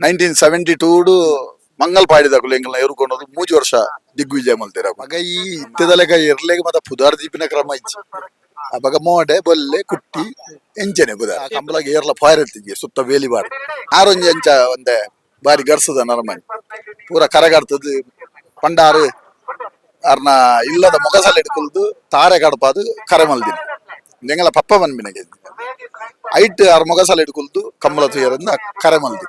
Nineteen seventy ಟೂಡು ಮಂಗಲ್ ಪಾಡಿದಾಗಲು ಎಂಗಳ ಎರುಕೊಂಡದು ಮೂಜಿ ವರ್ಷ ದಿಗ್ವಿಜಯ ಮಲ್ತೀರ. ಮಗ ಈ ಇತ್ತದಲೆಗ ಇರ್ಲೆಗ್ ಮತ್ತ ಪುದಾರ್ ದೀಪಿನ ಕ್ರಮ ಇಚ್ಚಿ ಅವಾಗ ಮೋಡೆ, ಬೊಲ್ಲೆ, ಕುಟ್ಟಿ, ಎಂಚನೆ ಬುದ ಕಂಬಲಾಗ ಏರ್ಲ ಫೈರ್ ಇರ್ತಿದ್ವಿ, ಸುತ್ತ ವೇಲಿ ಬಾರ. ಆರೊಂಜಿ ಎಂಚ ಒಂದೆ ಬಾರಿ ಗರ್ಸದ ನರಮಣಿ. ಪೂರ ಕರಗಾಡ್ತದ ಪಂಡಾರು ಅರ್ನ ಇಲ್ಲದ ಮೊಗಸಲ್ ಹಿಡ್ಕೊಳ್ದು ತಾರೆ ಕಡಪಾದು ಕರೆ ಮಲ್ದಿನ. ಎಂಗಲ ಪಪ್ಪ ಬಂದ್ಬಿನಾಗ ಐಟ್ ಆರ್ ಮೊಗಸಲ್ ಹಿಡ್ಕೊಳ್ದು ಕಂಬಳ ತುಯರಿಂದ ಕರೆ ಮಲ್ದಿ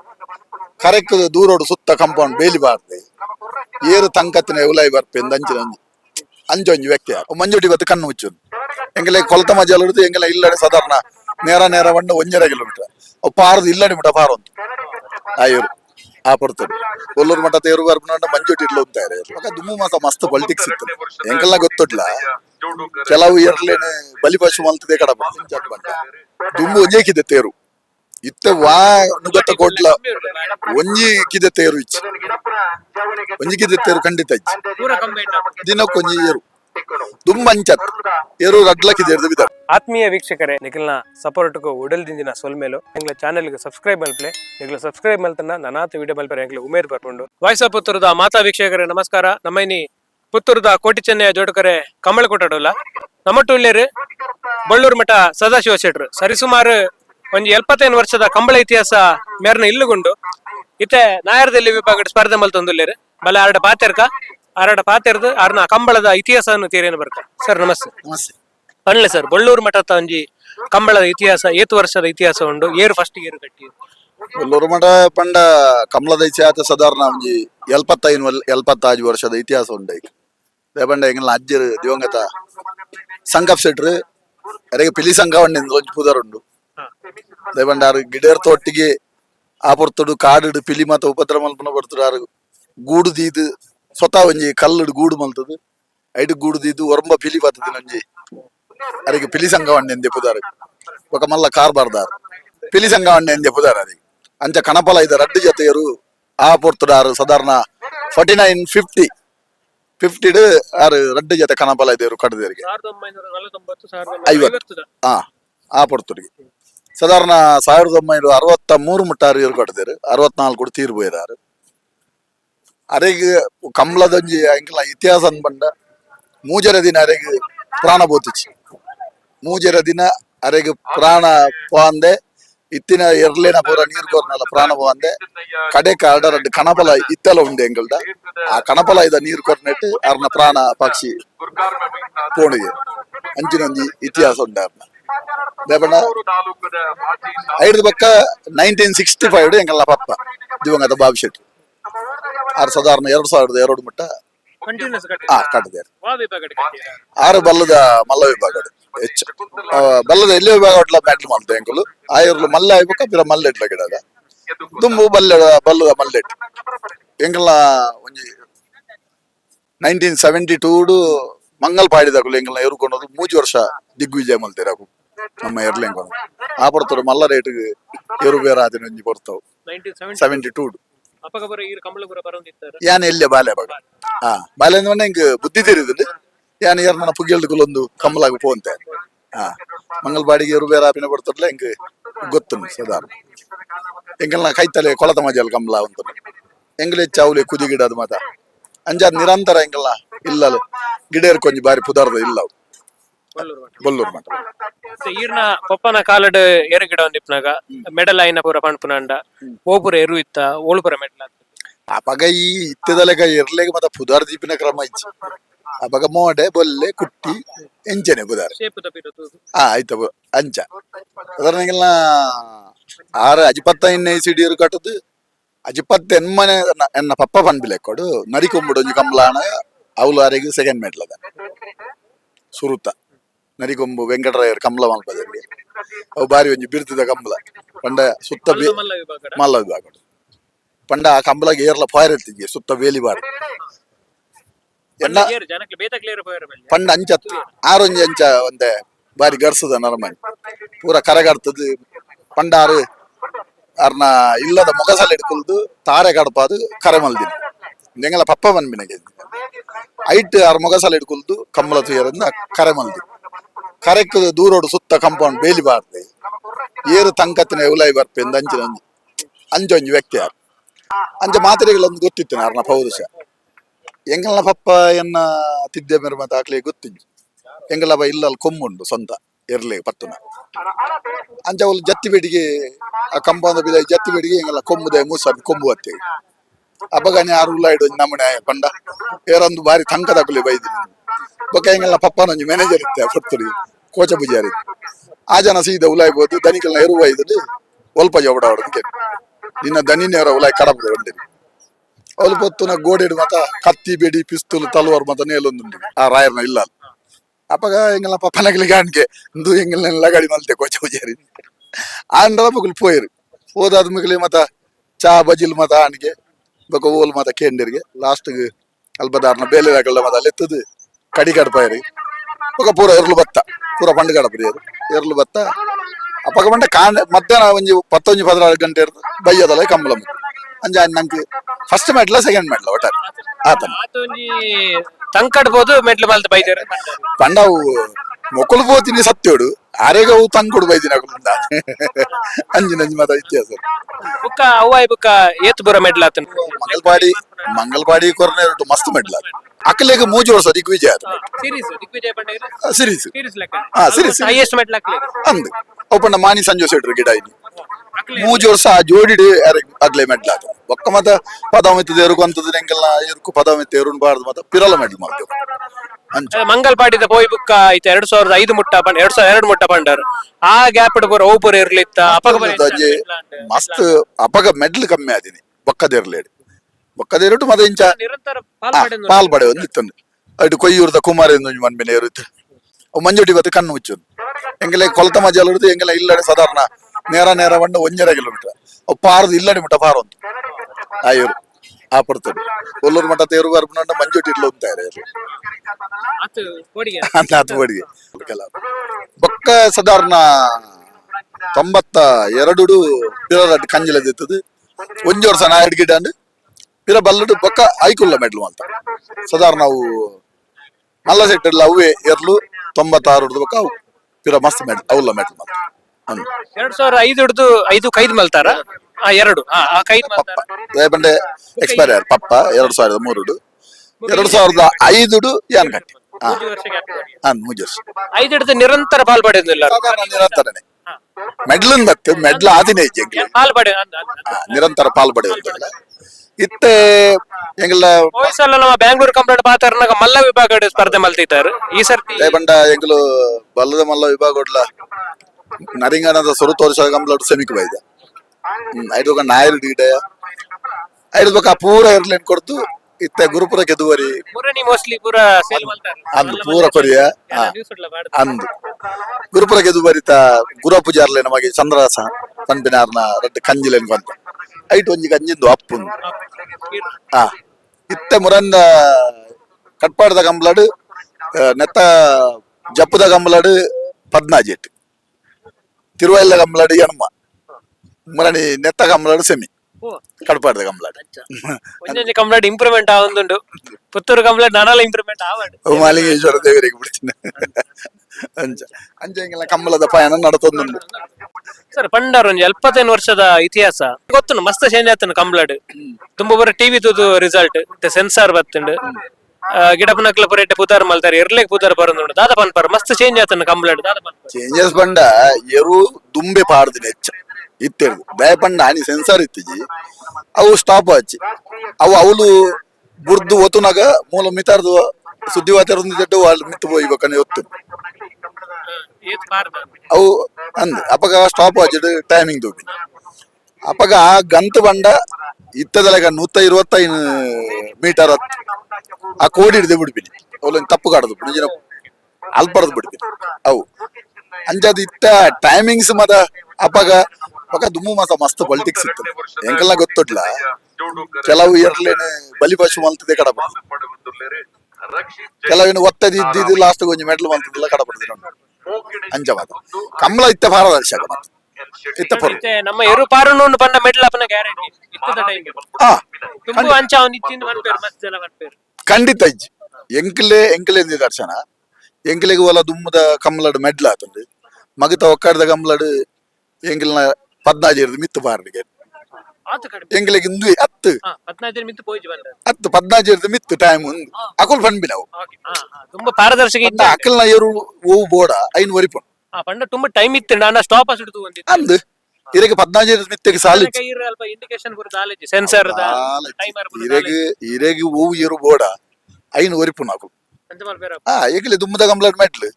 ಕರೆಕ್ ದೂರೋಡು ಸುತ್ತ ಕಂಪೌಂಡ್ ಬೇಲಿ ಬಾರ್ದೆ. ಏರು ತಂಕತ್ತಿನ ಉಲಾಯಿ ಬರ್ಪೆಂದು ಅಂಚಿನ ಅಂಜಿ ಅಂಜೊಂಜಿ ವ್ಯಕ್ತಿ ಮಂಜುಟಿ ಬತ್ತು ಕಣ್ಣು ಮುಚ್ಚು. ಎಂಗಲ ಕೊಲತ ಮಜಲ್ ಹಿಡಿದು ಎಂಗಲ ಇಲ್ಲಡೆ ಸಾಧಾರಣ ನೇರ ನೇರ ಬಂಡು ಒಂಜರ ಕಿಲೋಮೀಟರ್ ಅವು ಪಾರದು ಇಲ್ಲಡೆ ಮುಟ ಪಾರೊಂದು ಆಯೂರು ಆ ಪಡ್ತದೆ ಕೊಲ್ಲೂರು ಮಠ ತೇರು ಬರ್ಪುನಂಡ ಮಂಜುಟಿ ಇಡ್ಲು ಅಂತಾರೆ ದುಮ್ಮು ಮಾಸ ಮಸ್ತ್ ಪೊಲಿಟಿಕ್ಸ್ ಇತ್ತು. ಎಂಕಲ್ಲ ಗೊತ್ತುಟ್ಲ ಕೆಲವು ಇರ್ಲೇನೆ ಬಲಿಪಶು ಮಲ್ತದೆ ಕಡ ದುಮ್ಮು ಒಂಜೇಕಿದೆ ತೇರು. ಇತ್ತ ವಾ ನುಗತ್ತ ಕೊಡ್ಲ. ಒಂಜಿ ಕಿದೆ ತೇರು ಇಚ್ಚಿ. ಒಂಜಿ ಕಿದೆ ತೇರು ಖಂಡಿತ ಇಚ್ಚಿ. ದಿನಕ್ಕೊಂಜಿ ಏರು. ದುಮ್ಮ ಅಂಚತ್. ಏರು ರಡ್ಲಕ್ಕಿದೆ ಹಿಡ್ದು ಬಿದ ಆತ್ಮೀಯ ವೀಕ್ಷಕರೇ ನಿಖಿಲ್ನ ಸಪೋರ್ಟ್ಗೂ ಉಡಲ್ ದಿಂದಿನ ಸೊಲ್ಮೇಲು. ಎಂಗ್ಲ ಚಾನಲ್ಗೆ ಸಬ್ಸ್ಕ್ರೈಬ್ ಮಲ್ಪಲೆ. ನಿಗ್ಲ ಸಬ್ಸ್ಕ್ರೈಬ್ ಮಲ್ತನ ನನಾತ ವಿಡಿಯೋ ಮಲ್ಪರೆ ಎಂಗ್ಲ ಉಮೇರ್ ಬರ್ಕೊಂಡು. ವಾಯ್ಸ್ ಆಫ್ ಪುತ್ತೂರದ ಮಾತಾ ವೀಕ್ಷಕರೇ ನಮಸ್ಕಾರ. ನಮ್ಮೈನಿ ಪುತ್ತೂರದ ಕೋಟಿ ಚೆನ್ನಯ ಜೋಡಕರೆ ಕಮಳ ಕೊಟ್ಟಡೋಲ್ಲ ನಮ್ಮ ಟೂಲ್ಯರು ಬಳ್ಳೂರು ಮಠ ಸದಾಶಿವ ಶೆಟ್ರು ಸರಿಸುಮಾರು ಒಂದು ಎಲ್ಪತ್ತೈದು ವರ್ಷದ ಕಂಬಳ ಇತಿಹಾಸ ಮೇರ್ನ ಇಲ್ಲುಗುಂಡು. ಇತ್ತೆ ನಾಯರದಲ್ಲಿ ವಿಭಾಗದ ಸ್ಪರ್ಧೆ ಮಲ್ತೊಂದುಲ್ಲೇರು ಬಲ ಆರಡ ಪಾತೆರ್ಕ ಆರಡ ಪಾತೆರ್ದು ಅರ್ನ ಕಂಬಳದ ಇತಿಹಾಸವನ್ನು ತೀರೇನು ಬರ್ಕ. ಸರ್ ನಮಸ್ತೆ. ನಮಸ್ತೆ. ಪನ್ಲೆ ಸರ್ ಬಳ್ಳೂರು ಮಠದ ಒಂಜಿ ಕಂಬಳದ ಇತಿಹಾಸ ಏತು ವರ್ಷದ ಇತಿಹಾಸ ಉಂಡು. ಏರು ಫಸ್ಟ್ ಏರು ಕಟ್ಟಿ. ಬೊಳ್ಳೂರು ಮಠ ಪಂಡ ಕಂಬಳದ ಇತಿಹಾಸ ಸಾಧಾರಣ ಒಂಜಿ ಎಲ್ಪತ್ತೈದು ಎಲ್ಪತ್ತಾಜು ವರ್ಷದ ಇತಿಹಾಸ ಉಂಡು ಈಗ. ರೇಪಂಡ ಎಂಗಲ ಅಜ್ಜರು ದಿವಂಗತ ಸಂಘ ಸೆಟ್ರು ಅರೆಗೆ ಪಿಲಿ ಸಂಘ ಒಂಜಿ ಪುದರ್ ಉಂಡು ರೇಪಂಡ ಆರು ಗಿಡರ್ ತೊಟ್ಟಿಗೆ ಆ ಪೊರ್ತುಡು ಕಾಡುಡು ಪಿಲಿ ಮಾತ ಉಪದ್ರ ಮಲ್ಪನ ಬರ್ತುಡು ಆರು ಗೂಡು ದೀದು ಸ್ವತಃ ಒಂಜಿ ಕಲ್ಲುಡು ಗೂಡು ಮಲ್ತದು ಐಡು ಗೂಡು ದೀದು ಒರಂಬ ಪಿಲಿ ಬರ್ತದಿನ ಒಂಜಿ ಅರೆಗೆ ಪಿಲಿ ಸಂಘವಣ್ಣೆ ಎಂದೆ ಪುದಾರು ఒక మల్ల కార్ బార్దారు పిలి సంఘం అని చెప్పుదారు అది అంచ కనపల ఇది రడ్డు జతయరు ఆ పొర్తుడారు సాధారణ ఫార్టీ నైన్ ఫిఫ్టీ ಫಿಫ್ಟಿ ಆರು ರಡ್ಡು ಜೊತೆ ಕನಪಲ ಇದ್ದೇರು ಕಡದೇರಿಗೆ ಸಾವಿರದ ಒಂಬೈನೂರ ನಲವತ್ತೊಂಬತ್ತು ಐವತ್ತು. ಆ ಆ ಪೊರ್ತುಡಿಗೆ ಸಾಧಾರಣ ಸಾವಿರದ ಒಂಬೈನೂರ ಅರವತ್ತ ಮೂರು ಮುಟ್ಟಾರು ഇവർ കൊടുത്തേര് ಅರವತ್ನಾಲ್ಕು കൂടി ತೀರ್ಪು പോയരാറ് അരേക്ക് കമ്പളതൊഞ്ചി ಅಂಕಲ ಇತಿಹಾಸ പണ്ട ಮೂಜರ ದಿನ ಅರೆಗ್ ಪ್ರಾಣ ಬೋತಿಚ್ಚಿ ಮೂಜರ ದಿನ ಅರೆಗ್ ಪ್ರಾಣ ಪೋಂದೆ ಇತ್ತಿನ ಎರ್ಲೇನ ಪೂರ ನೀರ್ ಕೋರ್ನಲ್ಲ ಪ್ರಾಣ ಪೋಂದೆ ಕಡೆ ಕಾಡರಡ್ಡು ಕಣಪಲ ಇತ್ತಲ ಉಂಡೆ ಎಂಗಲ್ದ ಆ ಕಣಪಲ ಇದ ನೀರ್ ಕೊರ್ನೆಟ್ಟು ಅರ್ನ ಪ್ರಾಣ ಪಕ್ಷಿ ಪೋಣಿಗೆ. ಅಂಚಿನೊಂದು ಇತಿಹಾಸ ಉಂಡೆ ಅರ್ನ ಐದು ಪಕ್ಕ ನೈನ್ಟೀನ್ ಸಿಕ್ಸ್ಟಿ ಫೈವ್ ಎಂಗಲ್ಲ ಪಪ್ಪ ದಿವಂಗತ ಬಾಬು ಶೆಟ್ಟಿ. ಆರು ಸಾಧಾರಣ ಎರಡು ಸಾವಿರದ ಎರಡು ಮಟ್ಟ ಕಂಟಿನ್ಯೂಸ್ ಕಟ್ಟಿ ಆ ಕಟ್ಟದೇರು ಆರು ಬಲ್ಲದ ಮಲ್ಲ ವಿಭಾಗ ಹೆಚ್ಚು. ಬಲ್ಲದ ಎಲ್ಲಿ ವಿಭಾಗ ಒಟ್ಲ ಮ್ಯಾಟ್ಲ್ ಎಂಗಲು ಎಂಕಲು ಆಯರ್ಲು ಮಲ್ಲ ಆಯ್ಬೇಕ ಬಿರ ಮಲ್ಲೆಟ್ಲ ಗಿಡದ ದುಂಬು ಬಲ್ಲ ಬಲ್ಲದ ಮಲ್ಲೆಟ್ ಎಂಕಲ್ಲ ಒಂಜಿ ನೈನ್ಟೀನ್ ಸೆವೆಂಟಿ ಟೂಡು ಮಂಗಲ್ ಪಾಡಿದಾಗಲು ಎಂಕಲ್ನ ಎರುಕೊಂಡದು ಮೂಜಿ ವರ್ಷ ದಿಗ್ವಿಜಯ ಮಲ್ತೇರಾಗು ನಮ್ಮ ಎರ್ಲೆಂಕೊಂಡು ಆ ಬರ್ತಾರೆ ಮಲ್ಲ ರೇಟ್ಗೆ ಎರು ಬೇರೆ ಆದಿನ ಒಂಜಿ ಬರ್ತಾವು. ಸೆವೆಂಟಿ ಟೂ ಯಾನ ಎಲ್ಲೆ ಬಾಲೆ ಬಾಗ? ಹಾ ಬಾಲೆ ಅಂದ್ರೆ ಹಿಂಗೆ ಬುದ್ಧಿ ತೆರಿದುಂಡು ಯಾನ ಯಾರು ನನ್ನ ಪುಗಿಯಲ್ದುಗಳೊಂದು ಕಮ್ಮಲಾಗ ಪೋಂತೆ ಹಾ ಮಂಗಲ್ ಬಾಡಿಗೆ ಇರು ಬೇರೆ ಆಪಿನ ಗೊತ್ತು ಇಂಗ್ ಗೊತ್ತುಂಡು ನಾ ಕೈ ಕೈತಲೆ ಕೊಳತ ಮಜಲ್ ಕಮ್ಮಲ ಅಂತ. ಎಂಗ್ಲೆ ಚಾವ್ಲೆ ಕುದಿ ಗಿಡ ಅದು ಮಾತ. ಅಂಜಾದ್ ನಿರಂತರ ಹೆಂಗಲ್ಲ ಇಲ್ಲ ಗಿಡ ಕೊಂಚ ಬಾರಿ ಪುದಾರ್ದ ಇಲ್ಲ ಬಲ್ಲೂರು ಮಠ ಮತ್ತೆ ಈರ್ನ ಪಪ್ಪನ ಕಾಲಡ್ ಏರು ಗಿಡ ಒಂದಿಪ್ನಾಗ ಮೆಡಲ್ ಆಯ್ನ ಪೂರ ಪಣ್ಪುನಂಡ ಓಪುರ ಎರು ಇತ್ತ ಓಳುಪುರ ಮೆಡಲ್ ಅಪಗ ಈ ಇತ್ತದಲೆಗ ಇರ್ಲೆಗ ಮತ್ತ ಪುದಾರ್ ದೀಪಿನ ಕ್ರಮ ಇಚ್ಚಿ ಅಪಗ ಮೋಡೆ ಬೊಲ್ಲೆ ಕುಟ್ಟಿ ಎಂಚನೆ ಪುದಾರ್. ಆ ಆಯ್ತು ಅಂಚ. ಆರ ಅಜಿಪತ್ತ ಎಣ್ಣೆ ಸಿಡಿಯರು ಕಟ್ಟದು ಅಜಿಪತ್ತ ಎನ್ಮನೆ ಎನ್ನ ಪಪ್ಪ ಪನ್ಬಿಲೆ ಕೊಡು ನಡಿಕೊಂಬಿಡು ಒಂಜಿ ಕಂಬಳಾಣ ಅವಳು ಆರೆಗೆ ಸೆಕೆಂಡ್ ಮೆಟ್ಲದ ಸುರುತ. ನರಿಕೊಂಬು ವೆಂಕಟರಾಯರ್ ಕಂಬಳ ಮಲ್ಪದಲ್ಲಿ ಅವು ಬಾರಿ ಒಂಜಿ ಬಿರ್ತದ ಕಂಬಳ ಪಂಡ ಸುತ್ತ ಬೇ ಮಲ್ಲ ವಿಭಾಗ ಮಲ್ಲ ವಿಭಾಗ ಪಂಡ ಆ ಕಂಬಳಗೆ ಏರ್ಲ ಫೈರ್ ಇರ್ತಿದ್ವಿ ಸುತ್ತ ಬೇಲಿ ಬಾರಿ ಎನ್ನ ಏರು ಜನಕ್ಕೆ ಬೇತ ಕ್ಲಿಯರ್ ಹೋಯರ ಮೇಲೆ ಪಂಡ ಅಂಚತ್ ಆರೊಂಜಿ ಅಂಚ ಒಂದೆ ಬಾರಿ ಗರ್ಸದ ನರಮಣಿ ಪೂರ ಕರಗಾಡ್ತದ ಪಂಡಾರು ಅರ್ನ ಇಲ್ಲದ ಮೊಗಸಲ ಹಿಡ್ಕೊಳ್ದು ತಾರೆ ಕಡಪಾದು ಕರೆ ಮಲ್ದಿನ ಎಂಗಲ ಪಪ್ಪ ಬಂದ್ಬಿನಗೆ ಐಟ್ ಆರ್ ಮೊಗಸಲ ಹಿಡ್ಕೊಳ್ದು ಕಮ್ಮಲ ತುಯರಿಂದ ಕರೆ ಮಲ್ದಿ ಕರೆಕ್ ದೂರೋಡು ಸುತ್ತ ಕಂಪೌಂಡ್ ಬೇಲಿ ಬಾರ್ದೆ. ಏರು ತಂಕತ್ತಿನ ಉಲಾಯಿ ಬರ್ಪೆಂದು ಅಂಚಿನ ಅಂಜೊಂಜಿ ವ್ಯಕ್ತಿ ಯಾರು? ಅಂಜ ಮಾತ್ರೆಗಳೊಂದು ಗೊತ್ತಿತ್ತು ನಾರ್ನ ಪೌರುಷ. ಎಂಗಲ್ನ ಪಪ್ಪ ಎನ್ನ ತಿದ್ದೆ ಮೇರೆ ಮತ್ತೆ ಆಕ್ಲಿಗೆ ಗೊತ್ತಿಂಜಿ. ಎಂಗಲ ಇಲ್ಲ ಇಲ್ಲಲ್ಲಿ ಕೊಮ್ಮುಂಡು ಸ್ವಂತ, ಇರ್ಲಿ ಪತ್ತುನ. ಅಂಜ ಅವಳು ಜತ್ತಿ ಬೆಡಿಗೆ, ಆ ಕಂಪೌಂಡ್ ಬಿದ ಜತ್ತಿ ಬೆಡಿಗೆ ಎಂಗಲ್ಲ ಕೊಮ್ಮುದೆ ಮೂಸ ಕೊಂಬು ಹತ್ತಿ ಅಬ್ಬಗಾನೆ ಆರು ಉಳ್ಳಾಯ್ಡು ನಮ್ಮನೆ ಪಂಡ. ಏರೊಂದು ಬಾರಿ ತಂಕದಾಕಲಿ ಬೈದಿ ಬೊಕ್ಕ ಪಪ್ಪ ನಂಜು ಮ್ಯಾನೇಜರ್ ಇತ್ತೆ ಪತ್ತುಡಿ ಕೋಚ ಪೂಜಾರಿ ಆ ಜನ ಸೀದಾ ಉಲಾಯ್ಬೋದು ದನಿಕಲ್ನ ಎರುವ ಇದ್ದು ಒಲ್ಪ ಜೋಬಡ ಹೊಡೆದು ನಿನ್ನ ದನಿನೇವರ ಉಲಾಯ್ ಕಡಪದ ಹೊಂದಿರಿ ಅವಳು ಪೊತ್ತುನ ಗೋಡೆಡು ಮತ ಕತ್ತಿ, ಬೆಡಿ, ಪಿಸ್ತೂಲ್, ತಲವಾರ್ ಮತ ನೇಲೊಂದುಂಡು ಆ ರಾಯರ್ನ ಇಲ್ಲ ಅಪ್ಪಗ ಎಂಗಲ್ಲ ಪಪ್ಪನಗಲಿ ಕಾಣ್ಕೆ ಇಂದು ಎಂಗಲ್ನೆಲ್ಲ ಗಾಡಿ ಮಲ್ತೆ ಕೋಚ ಪೂಜಾರಿ ಆಂಡ್ರ ಮಗಲ್ ಪೋಯರು. ಹೋದಾದ ಮಗಲಿ ಮತ ಚಾ, ಬಜಿಲ್ ಮತ ಆಣಿಗೆ ಬೊಕ ಓಲ್ ಮತ ಕೇಂಡಿರ್ಗೆ ಲಾಸ್ಟ್ಗೆ ಅಲ್ಪದಾರ್ನ ಬೇಲೆ ಮತ ಲೆತ್ತದು ಕಡಿ ಕಡ್ಪಾಯರಿ ಬೊಕ ಪೂರ ಎರ್ಲು ಬತ್ತ ಪೂರ ಪಂಡು ಕಡಪರಿಯರು ಎರ್ಲು ಬತ್ತ ಅಪ್ಪಗ ಬಂಡ ಕಾಂಡ ಮಧ್ಯಾಹ್ನ ಒಂಜಿ ಪತ್ತೊಂಜಿ ಪದಿನಾಲ್ಕು ಗಂಟೆ ಇರ್ತದೆ ಬೈಯದಲ್ಲ ಕಂಬಳ ಅಂಜ ನಂಗೆ ಫಸ್ಟ್ ಮೆಟ್ಲ ಸೆಕೆಂಡ್ ಮೆಟ್ಲ ಒಟ್ಟಾರೆ ಆತನ ಆತೊಂಜಿ ತಂಕಡ್ಬೋದು ಮೆಟ್ಲು ಮಲ್ತ್ ಬೈತಾರೆ ಪಂಡವು ಮೊಕ್ಕಲು ಪೋತಿನಿ ಸತ್ಯೋಡು ಆರೇಗ ಅವು ತಂಕೊಡು ಬೈದಿನ ಅಂಜಿನ ಅಂಜಿ ಮಾತ ವ್ಯತ್ಯಾಸ ಬುಕ್ಕ ಅವ್ವಾಯ್ ಬುಕ್ಕ ಏತ್ ಬುರ ಮೆಟ್ಲು ಆತನ ಮಂಗಲ್ಪಾಡಿ ಮಂಗಲ್ಪಾಡಿ ಕೊರನೆ ಮಸ್ತ್ ಮೆಟ್ಲ ಅಕ್ಕಲೆಗೆ ಮೂಜು ವರ್ಷ ದಿಗ್ವಿಜಯ ಸೀರೀಸ್ ದಿಗ್ವಿಜಯ ಪಂಡ ಸಿರೀಸ್ ಸೀರೀಸ್ ಲೆಕ್ಕ? ಹಾ ಸಿರೀಸ್ ಹೈಯೆಸ್ಟ್ ಮೆಟ್ಲ ಅಂದ್. ಓಪನ್ ಪಂಡ ಮಾನಿ ಸಂಜೆ ಸೆಟ್ರ್ ಗಿಡ ಇಲ್ಲಿ. ಮೂಜು ವರ್ಷ ಆ ಜೋಡಿಡು ಅಗ್ಲೆ ಮೆಡ್ಲ ಆತ ಒಕ್ಕ ಮತ ಪದಮಿತ್ತು ಎರುಕು ಅಂತದ ಎಂಗೆಲ್ಲ ಎರುಕು ಪದಮಿತ ಎರುಣ್ ಬಾರ್ದು ಮತ ಪಿರಲ ಮೆಡ್ಲ್ ಮಾಡ್ತೇವೆ ಮಂಗಲ್ ಪಾಟಿದ ಪೋಯ್ ಬುಕ್ಕ ಐತೆ ಎರಡ್ ಸಾವಿರದ ಐದು ಮುಟ್ಟ ಪಂಡ ಎರಡ್ ಸಾವಿರ ಎರಡು ಮುಟ್ಟ ಪಂಡರ್ ಆ ಗ್ಯಾಪ್ ಪುರ ಪೂರ ಪುರ ಇರ್ಲಿತ್ತ ಅಪಗ ಮಸ್ತ್ ಅಪಗ ಮೆಡ್ಲ್ ಕಮ್ಮಿ ಆದಿನಿ ಬೊಕ್ಕದಿರ್ಲೇಡಿ ಬೊಕ್ಕದಿರುಟು ಮದ ಇಂಚ. ನಿರಂತರ ಆ, ಪಾಲ್ ಪಡೆದು ಪಾಲ್ ಪಡೆ ಒಂದು ಇತ್ತೊಂದು ಅಡು ಕೊಯ್ಯೂರ್ದ ಕುಮಾರ ಒಂಜಿ ಮನ್ಬಿನ ಏರುತ್ತೆ ಅವು ಮಂಜುಟಿ ಬತ್ತು ಕಣ್ಣು ಮುಚ್ಚು ಎಂಗೆಲ್ಲ ಕೊಲತ ಮಜಲ್ ಇರುತ್ತೆ ಎಂಗೆಲ್ಲ ಇಲ್ಲಡೆ ಸಾಧಾರಣ ನೇರ ನೇರ ಬಣ್ಣ ಒಂಜರ ಕಿಲೋಮೀಟರ್ ಅವು ಪಾರದು ಇಲ್ಲಡೆ ಮುಟ್ಟ ಪಾರ ಒಂದು ಆಯೂರು ಆ ಪಡ್ತಾರೆ ಕೊಲ್ಲೂರು ಮಠ ತೇರು ಬರ್ಬಣ್ಣ ಮಂಜುಟಿ ಇಲ್ಲ ಕೋಡಿಗೆ ಅಂತ ಬಡಿಗೆ ಕೆಲ ಬೊಕ್ಕ ಸಾಧಾರಣ ತೊಂಬತ್ತ ಎರಡು ಪಿರಡ್ ಕಂಜಲದಿತ್ತದು ಒಂಜಿ ವರ್ಷ ನಾ ಹಿಡ್ಗಿಡಂಡು ಪಿರ ಬಲ್ಲಡು ಬೊಕ್ಕ ಐಕುಲ್ಲ ಮೆಡ್ಲು ಅಂತ. ಸಾಧಾರಣ ನಾವು ಮಲ್ಲ ಸೆಟ್ ಇಲ್ಲ ಅವೇ ಎರ್ಲು ತೊಂಬತ್ತಾರು ಬೊಕ್ಕ ಅವು. ಪಿರ ಮಸ್ತ್ ಮೆಡ್ ಅವಲ್ಲ ಮೆಡ್ಲು ಅಂತ. ಎರಡ್ ಸಾವಿರ ಐದು ಹಿಡ್ದು ಐದು ಕೈದ್ ಮಲ್ತಾರ? ಆ ಎರಡು. ಆ ಕೈದ್ ರೇಪಂಡೆ ಎಕ್ಸ್ಪೈರ್ ಆಯ್ತು ಪಪ್ಪ ಎರಡು ಸಾವಿರದ ಮೂರುಡು ಎರಡು ಸಾವಿರದ ಐದುಡು ಯಾನ್ ಕಟ್ಟಿ ಹಾ. ಮೂರು ವರ್ಷ gap ಇದೆ. ಹಾಂ ಮೂಜು ವರ್ಷ. ಐದು ಹಿಡ್ದು ನಿರಂತರ ಪಾಲ್ ಪಡೆಯೋದಿಲ್ಲ ನಿರಂತರನೇ. ಮೆಡ್ಲನ್ ಬತ್ತು ಮೆಡ್ಲ್ ಆದಿನೇ ಜಗ್ಗಿ ಪಾಲ್ ಪಡೆ. ನಿರಂತರ ಪಾಲ್ ಇತ್ತೆ ಎಂಗಲ ಹೋಯ್ಸಲ ನಮ್ಮ ಬ್ಯಾಂಗ್ಳೂರ್ ಕಂಪ್ಲೇಂಟ್ ಪಾತಾರ್ನಾಗ ಮಲ್ಲ ವಿಭಾಗ ಸ್ಪರ್ಧೆ ಮಲ್ತಿದ್ದಾರೆ. ಈ ಸರ್ತಿ ಬಂಡ ಎಂಗಲು ಬಲ್ಲದ ಮಲ್ಲ ವಿಭಾಗ ಕೊಡ್ಲ? ನರಿಂಗನದ ಸುರು ತೋರಿಸ ಕಂಪ್ಲೀಟ್ ಸೆಮಿಕ್ ಬೈದ. ಐದು ಬೊಕ ನಾಯಲ್ ಡೀಡೆ ಐದು ಬೊಕ ಪೂರ ಇರ್ಲೆನ್ ಕೊಡ್ತು. ಇತ್ತೆ ಗುರುಪುರ ಗೆದುವರಿ ಮುರಣಿ ಮೋಸ್ಟ್ಲಿ ಪೂರ ಸೇಲ್ ಅಂದು ಪೂರ ಕೊರಿಯ? ಅಂದು. ಗುರುಪುರ ಗೆದುವರಿತ ಗುರು ಪೂಜಾರ್ಲೆ ನಮಗೆ ಚಂದ್ರಸ ಪಂಪಿನಾರ್ನ ರೆಡ್ ಕಂಜಿಲೇನ್ ಬಂತ. ಐಟ್ ಒಂಜಿ ಕಂಜಿಂದು ಅಪ್ಪುಂದು ಆ ಇತ್ತೆ ಮುರಂದ ಕಟ್ಪಾಡದ ಕಂಬ್ಲಾಡು ಆ, ನೆತ್ತ ಜಪ್ಪುದ ಕಂಬ್ಲಾಡು ಪದ್ನಾಜೆಟ್ ತಿರುವಲ್ಲ ಕಂಬ್ಲಾಡು ಎಣ್ಮ ಮುರಣಿ ನೆತ್ತ ಕಂಬ್ಲಾಡು ಸೆಮಿ ಕಟ್ಪಾಡದ కంప్లీట్ కొంచెం ಕಂಪ್ಲೇಂಟ್ ಇಂಪ್ರೂವ್ಮೆಂಟ್ ಆವೊಂದುಂಡು ಪುತ್ತೂರು ಕಂಪ್ಲೇಟ್ ನಾನಾಲ ಇಂಪ್ರೂವ್ಮೆಂಟ್ ಆವಡು ಮಾಲಿಂಗೇಶ್ವರ ದೇವರಿಗೆ ಬಿಡ್ತೀನಿ. ಅಂಚ ಅಂಚ ಹಿಂಗೆಲ್ಲ ಕಂಬಳದ ಪಯಣ ನಡತೊಂದುಂಡು ಸರ್ ಪಂಡಾರ್ ಒಂಜಿ ಎಲ್ಪತ್ತೈದು ವರ್ಷದ ಇತಿಹಾಸ. ಗೊತ್ತುಂಡು ಮಸ್ತ್ ಚೇಂಜ್ ಆತುಂಡು ಕಂಬ್ಲಾಡ್ ತುಂಬ ಬರ ಟಿವಿ ತೂದು ರಿಸಲ್ಟ್ ಸೆನ್ಸಾರ್ ಬತ್ತುಂಡು. ಗಿಡಪನಕ್ಲ ಇಟ್ಟ ಪುದಾರ್ ಮಲ್ತಾರೆ ಇರ್ಲೆಗ್ ಪುದಾರ್ ಬರೋದು ದಾದ ಪನ್ಪರ್ ಮಸ್ತ್ ಚೇಂಜ್ ಆತನು ಕಂಬ್ಲಾಡ್ ದಾದ ಪನ್ಪರ್. ಚೇಂಜಸ್ ಬಂಡ ಎರು ದುಂಬೆ ಪಾಡ್ದಿನ ಹೆಚ್ಚ. ಇತ್ತೇಳಿ ದಯಪಂಡ ಹಾನಿ ಸೆನ್ಸರ್ ಇತ್ತಿಜಿ. ಅವು ಸ್ಟಾಪ್ ಹಚ್ಚಿ ಅವು ಅವಳು ಬುರ್ದು ಒತ್ತುನಾಗ ಮೂಲ ಮಿತಾರ್ದು ಸುದ್ದಿ ವಾತಾವರಣ ಜಡ್ಡು ಮಿತ್ತು ಹೋಗಿ ಒತ್ತು. ಅವು ಅಂದ ಅಪಗ ಸ್ಟಾಪ್ ಹಚ್ಚಿಟ್ಟು ಟೈಮಿಂಗ್ ತೋಗಿ ಅಪಗ ಆ ಗಂತ ಬಂಡ ಇತ್ತದಲಾಗ ನೂತ ಇರುವತ್ತೈದು ಮೀಟರ್ ಆ ಕೋಡಿ ಹಿಡ್ದು ಬಿಡ್ಬಿಡಿ ಅವಳು ತಪ್ಪು ಕಾಡದು ಮುಂಜಿನ ಅಲ್ಪರದು ಬಿಡ್ಬಿಡಿ ಅವು. ಅಂಜಾದ ಇತ್ತ ಟೈಮಿಂಗ್ಸ್ ಮದ ಅಪಗ ಅಪಗ ದುಮ್ಮು ಮಾಸ ಮಸ್ತ್ ಪೊಲಿಟಿಕ್ಸ್ ಇತ್ತು. ಎಂಕೆಲ್ಲ ಗೊತ್ತುಡ್ಲ ಕೆಲವು ಇರ್ಲೇನೆ ಬಲಿ ಪಶು ಮಲ್ತದೆ ಕಡಪ ಕೆಲವೇನು ಒತ್ತದಿ ಇದ್ದಿದ್ದು ಲಾಸ್ಟ್ ಕೊಂಚ ಮೆಟ್ಲು ಮಲ್ತದಿಲ್ಲ ಕಡಪಡ್ದು ಅಂಜ ಮಾತ ಕಮಲ ಇತ್ತ ಪಾರದರ್ಶಕ ಮಾತ ಇತ್ತ ಪೊರು ಮತ್ತೆ ನಮ್ಮ ಎರು ಪಾರುನು ಪಂಡ ಮೆಡ್ಲ್ ಅಪನ ಗ್ಯಾರಂಟಿ. ಇತ್ತದ ಟೈಮ್ ಆ ತುಂಬ ಅಂಚ ಅವನ್ ಇತ್ತಿಂದ ಮನ್ಪೇರು ಮಸ್ತ್ ಜನ ಮನ್ಪೇರು ಖಂಡಿತ ಇಜ್ಜಿ. ಎಂಕ್ಲೆ ಎಂಕ್ಲೆ ದರ್ಶನ ಎಂಕ್ಲೆಗ್ ಒಲ ದುಮ್ಮದ ಕಮ್ಲಡ್ ಮೆಡ್ಲ ಆತಂದು. ಮಗತ ಒಕ್ಕಾಡ್ದ ಕಮ್ಲಡ್ ಎಂಕ್ಲಿನ ಇರ್ದು ಮಿತ್ತು ಪಾರ್ಲಿಗೆ ಆತ ಕಡಿಮೆ ಎಂಕ್ಲೆಗ್ ಇಂದು ಹತ್ತು ಹಾ ಹದಿನೈದು ಮಿತ್ತು ಬಂದ ಹತ್ತು ಪದ್ನಾಜು ಇರ್ದು ಮಿತ್ತು ಟೈಮ್ ಉಂದು ಅಕುಲ್ ಪಂಪಿನವು ಓಕೆ ಹಾ ಹಾ ತುಂಬಾ ಪಾರದರ್ಶಕ ಪಂಡ ಅಕಲ್ನ ಏರು ಓವು ಬೋಡ ಐನ್ ವರಿಪು ಹಾ ಪಂಡ ತುಂಬಾ ಟೈಮ್ ಇತ್ತು ನಾನು ಸ್ಟಾಪ್ ಅಸಿಡ್ತು ಒಂದಿತ್ತು ಅಂದು ಇರಗೆ ಪದ್ನಾಜು ಇರ್ದು ಮಿತ್ತಿಗೆ ಸಾಲಿ ಅಲ್ಪ ಇಂಡಿಕೇಶನ್ ಸೆನ್ಸರ್ ಟೈಮರ್ ಇರಗೆ ಇರಗೆ ಓವು ಏರು ಬೋಡ ಐನ್ ವರಿಪು ಅಕುಲ್ ಅಂತ ಮಾಡ್ಬೇರ ಆ ಎಂಕಲಿ ದುಮ್ಮದ ಕಂಪ್ಲೇಂಟ್ ಮೆಟ್ಲು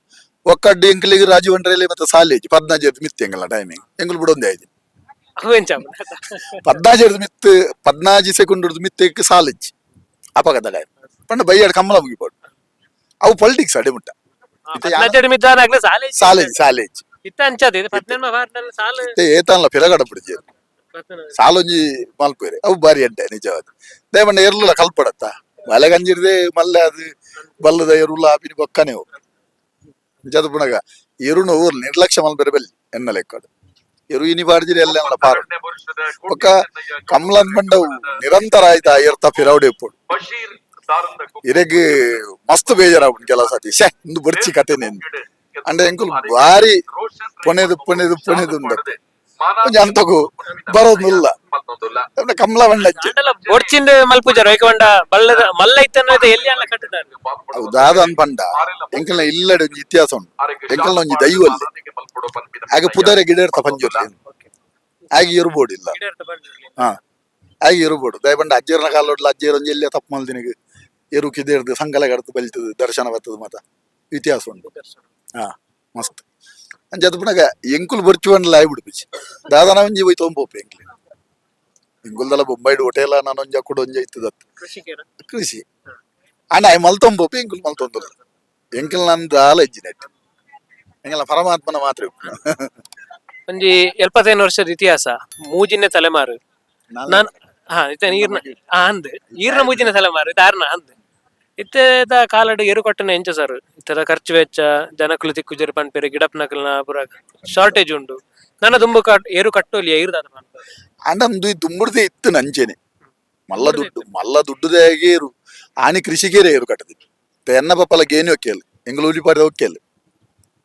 ಒಕ್ಕಡ್ಡು ಎಂಕ್ಲಿಗೆ ರಾಜು ಅಂಡ್ರಲ್ಲಿ ಮತ್ತೆ ಸಾಲಿ ಪದ್ನಾಜು ಇರ್ದು ಮಿತ್ತು ಎಂಗಲ ಟೈಮಿಂಗ್ ಎಂಗ್ಲು ಬಿಡೊಂದೇ ಆಯ್ತು ಪದ್ನಾಜು ಇರ್ದು ಮಿತ್ತು ಪದ್ನಾಜು ಸೆಕೆಂಡ್ ಇರ್ದು ಮಿತ್ತಕ್ಕೆ ಸಾಲೇಜ್. ಅಪಘಾತ ಟೈಮ್ ಪಂಡ ಬೈಯಾಡ್ ಕಮ್ಮಲ ಮುಗಿಪೋಡು. ಅವು ಪೊಲಿಟಿಕ್ಸ್ ಅಡಿಮುಟ್ಟ ಸಾಲೇಜ್. ಸಾಲೇಜ್ ಏತನ್ಲ ಪಿರಗಡ ಬಿಡಿಜಿ ಸಾಲೊಂಜಿ ಮಲ್ಪೇರೆ ಅವು ಬಾರಿ ಅಡ್ಡೆ ನಿಜವಾದ. ದಯಮಂಡ ಎರ್ಲ ಕಲ್ಪಡತ್ತ? ಮಲೆ ಗಂಜಿರ್ದೆ ಮಲ್ಲೆ ಅದು ಬಲ್ಲದ ಎರುಲ ಆಪಿನ ಬೊಕ್ಕನೆ ಅವು ನಿಜದ ಪುಣಗ ಎರುನು ನಿರ್ಲಕ್ಷ್ಯ ಮಲ್ಪೇರೆ ಬಲ್ಲಿ ಎನ್ನ ಲೆಕ್ಕಡು ಎರು ಇನಿ ಬಾಡ್ಜಿರಿ ಎಲ್ಲ ಪಾರು ಒಕ್ಕ ಕಮಲನ್ ಬಂಡವು ನಿರಂತರ ಆಯ್ತಾ ಎರ್ತ ಪಿರವಡೆ ಇಪ್ಪಡು ಇರೆಗ್ ಮಸ್ತ್ ಬೇಜಾರಾಗ್ಬಿಟ್ಟು ಕೆಲವು ಸತಿ ಶೇ ಇಂದು ಬರ್ಚಿ ಕತೆನೆ ಅಂಡೆ ಎಂಕುಲ್ ಬಾರಿ ಪೊಣೆದು ಪೊಣೆದು ಪೊಣೆದು ಉಂಡತ್ತೆ ಒಂಜಿ ಅಂತಕು ಬರೋದಿಲ್ಲ. ಅಂದ್ರೆ ಕಾಲ ಅಜ್ಜರ ತಪ್ಪ ಅನ್ಪಂಡ ಎಂಕಲ್ನ ಇಲ್ಲಡೆ ಒಂಜಿ ಇತಿಹಾಸ ಉಂಟು. ಎಂಕಲ್ನ ಒಂಜಿ ದೈವ ಅಲ್ಲಿ ಹಾಗೆ ಪುದರೆ ಗಿಡ ಇರ್ತ ಇರ್ಬೋದು ಇಲ್ಲ. ಹಾ. ಹಾಗೆ ಇರ್ಬೋದು. ದಯಪಂಡ ಅಜ್ಜರ್ನ ಕಾಲೋಡ್ಲ ಅಜ್ಜೇರ್ ಒಂಜಿ ಎಲ್ಲಿ ತಪ್ಪು ಮಲ್ದಿನಿಗೆ ಎರು ಕಿದೇರ್ದು ಸಂಕಲ ಗಡ್ದು ಬಲ್ತದ ದರ್ಶನ ಬರ್ತದ ಮತ ಇತಿಹಾಸ ಉಂಟು. ಹಾ ಮಸ್ತ್. ಅಂಚದ ಪುನಗ ಎಂಕುಲ್ ಬರ್ಚುವನ್ಲ ಆಯ್ಬಿಡ್ಪಿಚಿ ದಾದನ ಒಂಜಿ ಹೋಯ್ತು ಒಂಬೋಪೆ ಎಂಕ್ಲಿ. ಎಂಕುಲ್ದಲ್ಲ ಬೊಂಬೈಡ್ ಹೋಟೆಲ ನಾನು ಒಂಜಿ ಅಕ್ಕುಡು ಒಂಜಿ ಇತ್ತದತ್ತು ಕೃಷಿ ಅಣ್ಣ ಅಯ್ಯ ಮಲ್ತೊಂಬೋಪೆ ಎಂಕುಲ್ ಮಲ್ತೊಂದಲ್ಲ ಎಂಕಲ್ ನಂದು ದಾಲ ಇಜ್ಜಿನೆಟ್ ಎಂಕಲ್ಲ ಪರಮಾತ್ಮನ ಮಾತ್ರ. ಒಂಜಿ ಎಲ್ಪತ್ತೈದು ವರ್ಷದ ಇತಿಹಾಸ ಮೂಜಿನ ತಲೆಮಾರು. ನಾನು ಹಾ ಇತ್ತ ನೀರ್ನ ಹಾ ಅಂದ್ ಈರ್ನ ಮೂಜಿನ ತಲೆಮಾರು ದಾರ್ನ ಅಂದ್ ಇತ್ತದ ಕಾಲಡ್ ಏರು ಕೊಟ್ಟನ ಎಂಚ ಸರ್. ಇತ್ತದ ಖರ್ಚು ವೆಚ್ಚ ಜನಕುಲು ತಿಕ್ಕುಜರು ಪನ್ಪೆರೆ ಗಿಡಪ್ನಕಲ್ನ ಪುರ ಶಾರ್ಟೇಜ್ ಉಂಡು. ನನ್ನ ದುಂಬು ಕಟ್ ಏರು ಕಟ್ಟೋಲಿ ಇರ್ದಾದ ಅಣ್ಣಂದು ದುಮ್ಮಡದೇ ಇತ್ತು ನಂಜೇನೆ. ಮಲ್ಲ ದುಡ್ಡು ಮಲ್ಲ ದುಡ್ಡುದೇ ಏರು ಆನೆ ಕೃಷಿಗೇರೆ ಏರು ಕಟ್ಟದಿ. ಎನ್ನ ಪಪ್ಪಲ ಗೇನಿ ಒಕ್ಕೇಲಿ ಎಂಗ್ಲು ಉಲಿಪಾಡಿ ಒಕ್ಕೇಲಿ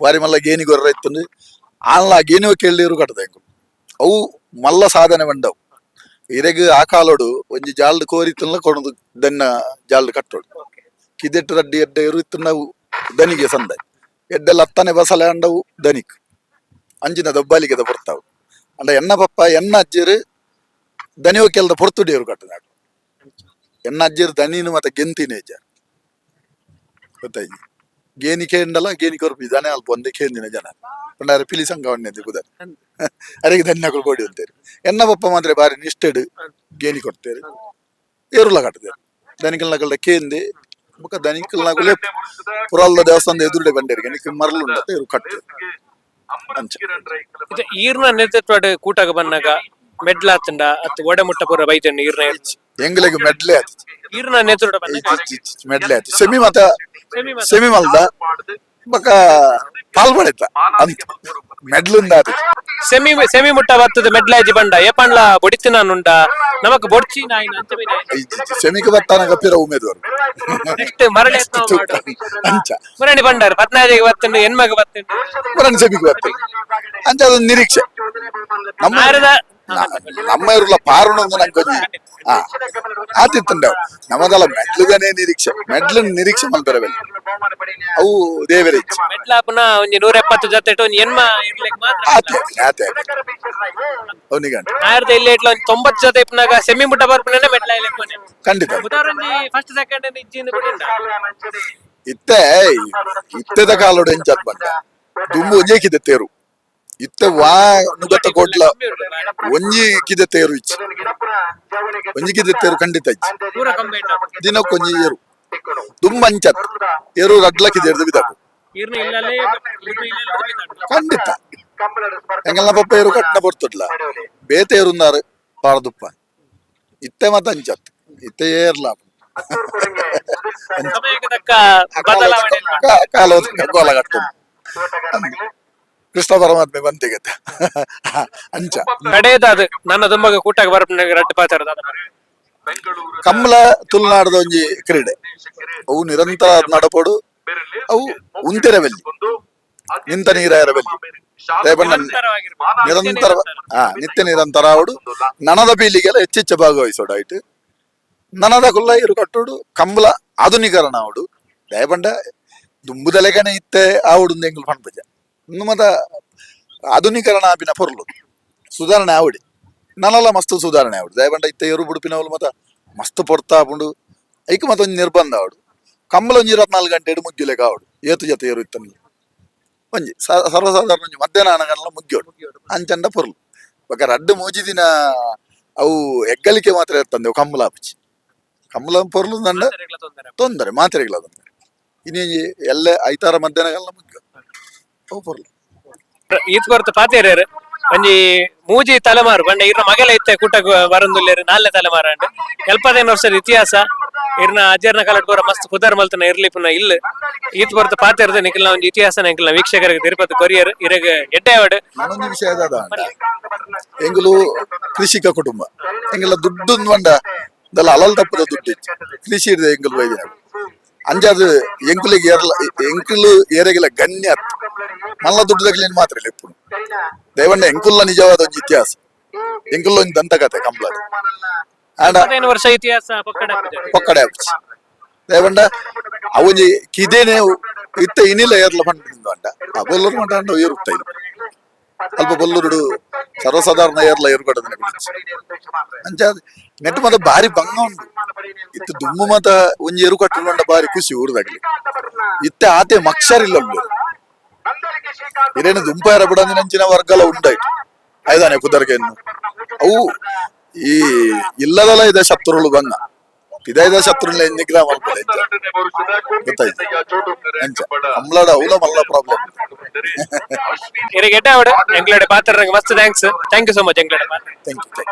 ಬಾರಿ ಮಲ್ಲ ಗೇನಿ ಗೊರ್ರ ಇತ್ತು ಆನ್ಲ ಗೇನಿ ಒಕ್ಕೇಳಿ ಏರು ಕಟ್ಟದ ಎಂಗ್ಲು ಅವು ಮಲ್ಲ ಸಾಧನೆ ಬಂಡವು ಇರೆಗ್ ಆ ಕಾಲೋಡು ಒಂಜಿ ಜಾಲ್ಡ್ ಕೋರಿತ್ತಲ್ಲ ಕೊಡದು ದನ್ನ ಜಾಲ್ಡ್ ಕಟ್ಟೋಡು. ಕಿದೆಟ್ಟು ರಡ್ಡಿ ಎಡ್ಡೆ ಏರು ಇತ್ತು ನಾವು ದನಿಗೆ ಸಂದ ಎಡ್ಡೆಲ್ಲ ಹತ್ತನೇ ಬಸಲೆ ಅಂಡವು ದನಿಕ್. ಅಂಜಿನ ದಬ್ಬಾಲಿಗೆ ಬರ್ತಾವು. ಅಂಡ ಎನ್ನ ಪಪ್ಪ ಎನ್ನ ಅಜ್ಜರು ದನಿ ಒಕ್ಕೆಲ್ದ ಪೊರ್ತುಡಿಯರು ಕಟ್ಟನಾಡು ಎನ್ನ ಅಜ್ಜರು ದನಿನು ಮತ್ತೆ ಗೆಂತಿನ ಅಜ್ಜ ಗೊತ್ತಾಯ್ತು ಗೇನಿ ಕೇಂಡಲ್ಲ ಗೇನಿ ಕೊರ್ಪಿ ದನೆ ಅಲ್ಪ ಒಂದೇ ಕೇಂದಿನ ಜನ ಪಂಡಾರ ಪಿಲಿ ಸಂಘ ಒಣ್ಣೆದ್ದು ಕುದ ಅರೆಗೆ ಧನ್ಯಗಳು ಕೊಡಿ ಅಂತೇರಿ ಎನ್ನ ಪಪ್ಪ ಮಾತ್ರ ಬಾರಿ ನಿಷ್ಠೆಡ್ ಗೇನಿ ಕೊಡ್ತೇರಿ ಏರುಲ ಕಟ್ಟದೇರು ದನಿಕಲ್ನಗಲ್ದ ಕೇಂದಿ ಬೊಕ ದನಿಕಲ್ನಗುಲೆ ಪುರಲ್ದ ದೇವಸ್ಥಾನದ ಎದುರುಡೆ ಬಂಡೇರಿ ಗನಿಕ್ ಮರಳುಂಡ ಏರು ಕಟ್ಟೆ ಅಂಚ ಇದು ಈರ್ನ ನೇತೃತ್ವಡ್ ಕೂಟಾಗ ಬಂದಾಗ ಮೆಡ್ಲಾತಂಡ ಅತ್ ಒಡೆ ಮುಟ್ಟ ಪೂರ ಬೈತಂಡ ಈರ್ನ ಎಂಗ್ಲೆಗ್ ಮೆಡ್ಲೆ ಆಯ್ತು ಈರ್ನ ನೇತೃತ್ವ ಬಂದಾಗ ಮೆಡ್ಲೆ ಆಯ್ತು ಸೆಮಿ ಮತ ಸೆಮಿ ಮತ. ಸೆಮಿ ಮಲ್ದ ಬೊಕ ಪಾಲ್ಪಡಿತ ಅಂತ ಮೆಡ್ಲುಂದ ಆತು ಸೆಮಿ ಸೆಮಿ ಮುಟ್ಟ ಬರ್ತದ ಮೆಡ್ಲಾಜಿ ಬಂಡ ಏಪಂಡ್ಲ ಬೊಡಿತಿನಾನುಂಡ ನಮಕ್ ಬೊಡ್ಚಿ ನಾಯಿ ಅಂತ ಸೆಮಿಗೆ ಬರ್ತಾನ ಗಪ್ಪಿರ ಉಮೇದುವರು ಎತ್ನೋ ಮಾಡು. ಅಂಚ. ಮುರಣಿ ಬಂಡಾರ ಪದ್ನಾದಿಗೆ ಬತ್ತುಂಡು ಹೆಣ್ಮಗ ಬತ್ತಂಡು ಮರಣಿ ಸೆಮಿಗೆ ಬರ್ತಾರೆ ಅಂಚ ಅದೊಂದು ನಿರೀಕ್ಷೆ. ನಮ್ಮ ನ- ನಮ್ಮ ಇರುಲ್ಲ ಪಾರುಣೊಂದು ನಂಗೆ ಒಂಜಿ ಹಾ ಆತಿತ್ತುಂಡ ನಮ್ಮದಲ್ಲ ಮೆಡ್ಲುಗನೇ ನಿರೀಕ್ಷೆ ಮೆಡ್ಲು ನಿರೀಕ್ಷೆ ಮಲ್ಪೆರವೆಲ್ಲ ಅವು ದೇವರ ಇಚ್ಛೆ ಮೆಡ್ಲಾಪುನ ಒಂಜಿ ನೂರ ಎಪ್ಪತ್ತು ಜೊತೆ ಒಂಜಿ ಹೆಣ್ಮ ಇರ್ಲಿಕ್ಕೆ ಮಾತ್ರ ಆತೆ ಆತೆ ಅವನಿಗೆ ಆಯ್ರದ ಇಲ್ಲಿ ಇಟ್ಲ ಒಂಜಿ ತೊಂಬತ್ತು ಜೊತೆ ಇಪ್ಪನಾಗ ಸೆಮಿ ಮುಟ್ಟ ಬರ್ಪುನೇ ಮೆಡ್ಲ ಇಲ್ಲ ಕೊನೆ ಖಂಡಿತ ಉದಾಹರಣೆ ಫಸ್ಟ್ ಸೆಕೆಂಡ್ ಇಜ್ಜಿಂದ ಬಿಡಿಂದ ಇತ್ತೆ ಇತ್ತೆದ ಕಾಲೋಡು ಎಂಚದ್ ಬಂದ ದುಂಬು ಒಂಜೇ ಕಿದೆ ತೇರು ಇತ್ತೆ ವಾ ನುಗತ್ತ ಕೊಡ್ಲ. ಒಂಜಿ ಕಿದೆ ತೇರು ಇಚ್ಚಿ. ಒಂಜಿ ಕಿದೆ ತೇರು ಖಂಡಿತ ಇಚ್ಚಿ. ದಿನಕ್ಕೆ ಒಂಜಿ ಏರು. ದುಂಬ ಅಂಚತ್. ಏರು ರಡ್ಲ ಕಿದೆ ಬಿದ್ದಾಕು. ಖಂಡಿತ. ಎಂಗಲ್ನ ಪಪ್ಪ ಏರು ಕಟ್ನ ಬರ್ತಡ್ಲ ಬೇತೆ ಏರುಂದಾರು ಪಾರದುಪ್ಪ. ಇತ್ತೆ ಮತ ಅಂಚತ್. ಇತ್ತೆ ಏರ್ಲ. ಕಾಲ ಕೃಷ್ಣ ಪರಮಾತ್ಮೆ ಬಂತೆಗೆ ಅಂಚ. ಕಡೆಯದ ಅದು. ನನ್ನ ದುಂಬಗ ಕೂಟಾಗ ರಡ್ಡು ಪಾತಾರದ ಕಮ್ಮಲ ತುಳುನಾಡದ ಒಂಜಿ ಕ್ರೀಡೆ. ಅವು ನಿರಂತರ ನಡಪೋಡು. ಅವು ಉಂತೆರವೆಲ್ಲಿ ನಿಂತ ನೀರಾಯರವೆಲ್ಲಿ ದಯಪಂಡ ನಿರಂತರ ಹಾ ನಿತ್ಯ ನಿರಂತರ ಅವಡು ನನದ ಪೀಳಿಗೆಲ್ಲ ಹೆಚ್ಚೆಚ್ಚ ಭಾಗವಹಿಸೋಡು ಆಯ್ತು. ನನದ ಕುಲ್ಲ ಇರು ಕಟ್ಟೋಡು. ಕಂಬಲ ಆಧುನೀಕರಣ ಅವಡು ದಯಪಂಡ ದುಂಬುದಲೆಗನೆ ಇತ್ತೆ ಆವಡು ಎಂಗುಲು ಪಣ್ಪಜ. ಮತ ಆಧುನೀಕರಣ ಆಪಿನ ಪೊರ್ಲು ಸುಧಾರಣೆ ಆವಡಿ ನನಲ ಮಸ್ತ್ ಸುಧಾರಣೆ ಆವಡು ದಯಪಂಡ ಇತ್ತೆ ಎರು ಬುಡುಪಿನವಲು ಮತ ಮಸ್ತ್ ಪೊರ್ತಾ ಆಪುಂಡು ಐಕ ಮತ ಒಂಜಿ ನಿರ್ಬಂಧ ಆವಡು ಕಂಬಳ ಒಂಜಿ ಇರವತ್ನಾಲ್ಕು ಗಂಟೆ ಇಡು ಮುಗ್ಗಿಲೆಗ ಆವಡು ಏತು ಜೊತೆ ಏರು ಇತ್ತನಿ ಒಂಜಿ ಸ- ಸರ್ವಸಾಧಾರಣ ಒಂಜಿ ಮಧ್ಯಾಹ್ನ ಆನಗಲ್ಲ ಮುಗ್ಗ್ಯೋಡು ಅಂಚಂಡ ಪೊರ್ಲು ಬೊಕ ರಡ್ಡು ಮೂಜಿ ದಿನ ಅವು ಎಗ್ಗಲಿಕೆ ಮಾತ್ರ ಇರ್ತಂದೆ ಅವು ಕಂಬಳ ಆಪುಜಿ ಕಂಬಳ ಪೊರ್ಲು ನಂಡ ಮಾತ್ರೆಗಳ ತೊಂದರೆ ತೊಂದರೆ ಮಾತ್ರೆಗಳ ತೊಂದರೆ ಇನ್ನು ಎಲ್ಲ ಐತಾರ ಮಧ್ಯಾಹ್ನಗಲ್ಲ ಈತ್ ಕೊರತು ಪಾತೇರೇರ್ ಒಂಜಿ ಮೂಜಿ ತಲೆಮಾರು ಬಂಡ ಇರ್ನ ಮಗಲ ಇತ್ತೆ ಕುಟ್ಟ ಬರಂದುಲ್ಲೇರು ನಾಲ್ನೇ ತಲೆಮಾರು ಅಂಡ್. ಎಲ್ಪದೇನು ವರ್ಷದ ಇತಿಹಾಸ? ಇರ್ನ ಅಜರ್ನ ಕಾಲಟ್ ಪೂರ ಮಸ್ತ್ ಕುದರ್ ಮಲ್ತನ ಇರ್ಲಿ ಪುನ ಇಲ್ಲ. ಈತ್ ಬರ್ತ ಪಾತೇರ್ದ ನಿಖಿಲ್ನ ಒಂಜಿ ಇತಿಹಾಸ ನಿಖಿಲ್ನ ವೀಕ್ಷಕರಿಗೆ ತಿರುಪತಿ ಕೊರಿಯರ್ ಇರಗ ಅದ ಎಂಗುಲು ಕೃಷಿಕ ಕುಟುಂಬ. ಎಂಗೆಲ್ಲ ದುಡ್ಡು ಬಂಡ ಇದೆಲ್ಲ ಅಲಲ್ ತಪ್ಪದ ದುಡ್ಡು. ಕೃಷಿ ಇರ್ದೆ ಎಂಗುಲು ವೈದ್ಯ ಅಂಜಾದ್ ఎంకులు ఏరల ఎంకులు ఏరగిల గణ్య మళ్ళా దుడ్డు తగిలిన మాత్రం ఇప్పుడు ದೇವಣ್ಣ ಎಂಕುಲ್ಲ ನಿಜವಾದ ಒಂದು ಇತಿಹಾಸ. ಎಂಕುಲ್ಲ ಒಂದು ದಂತಕತೆ ಕಂಪ್ಲದ ಆಂಡ ವರ್ಷ ಇತಿಹಾಸ ಪೊಕ್ಕಡೆ ಆಪುಚ್ಚಿ ದೇವಂಡ ಅವೊಂಜಿ ಕಿದೇನೆ ಇತ್ತ ಇನಿಲ್ಲ ಏರ್ಲ ಪಂಡಿಂದು ಅಂಡ. ಆ ಬೊಲ್ಲರು ಮಂಡ ಅಂಡ ಅಲ್ಪ ಬೊಲ್ಲುರುಡು ಸರ್ವಸಾಧಾರಣ ಏರ್ಲ ಏರ್ಪಡದನೆ ಅಂಚ ನೆಟ್ಟು ಮಾತ್ರ ಬಾರಿ ಭಂಗ ಇತ್ತು ದುಮ್ಮು ಮತ ಒಂಜಿ ಎರು ಕಟ್ಟುಕೊಂಡ ಬಾರಿ ಖುಷಿ ಊರದಾಗ್ಲಿ. ಇತ್ತೆ ಆತೆ ಮಕ್ಷರಿಲ್ಲ ಇರೇನು ದುಂಪಾಯರ ಬಿಡಂದಿನಂಚಿನ ವರ್ಗಲ ಉಂಡಾಯ್ತು ಐದಾನೆ ಕುದರ್ಗೆನ್ನು ಅವು ಈ ಇಲ್ಲದಲ್ಲ ಇದೆ ಶತ್ರುಗಳು ಬಂಗ ಇದ ಶತ್ರುಗಳ ನಿಗ್ರಹ ಮಾಡ್ಬೋದು ಗೊತ್ತಾಯ್ತು. ಅಂಚ ಕಂಬ್ಲಾಡ ಅವಲ ಮಲ್ಲ ಪ್ರಾಬ್ಲಮ್ ಇರಗ ಎಂಗ್ಲಡೆ ಪಾತ್ರ ಮಸ್ತ್ thanks thank you so much ಎಂಗ್ಲಡೆ thank you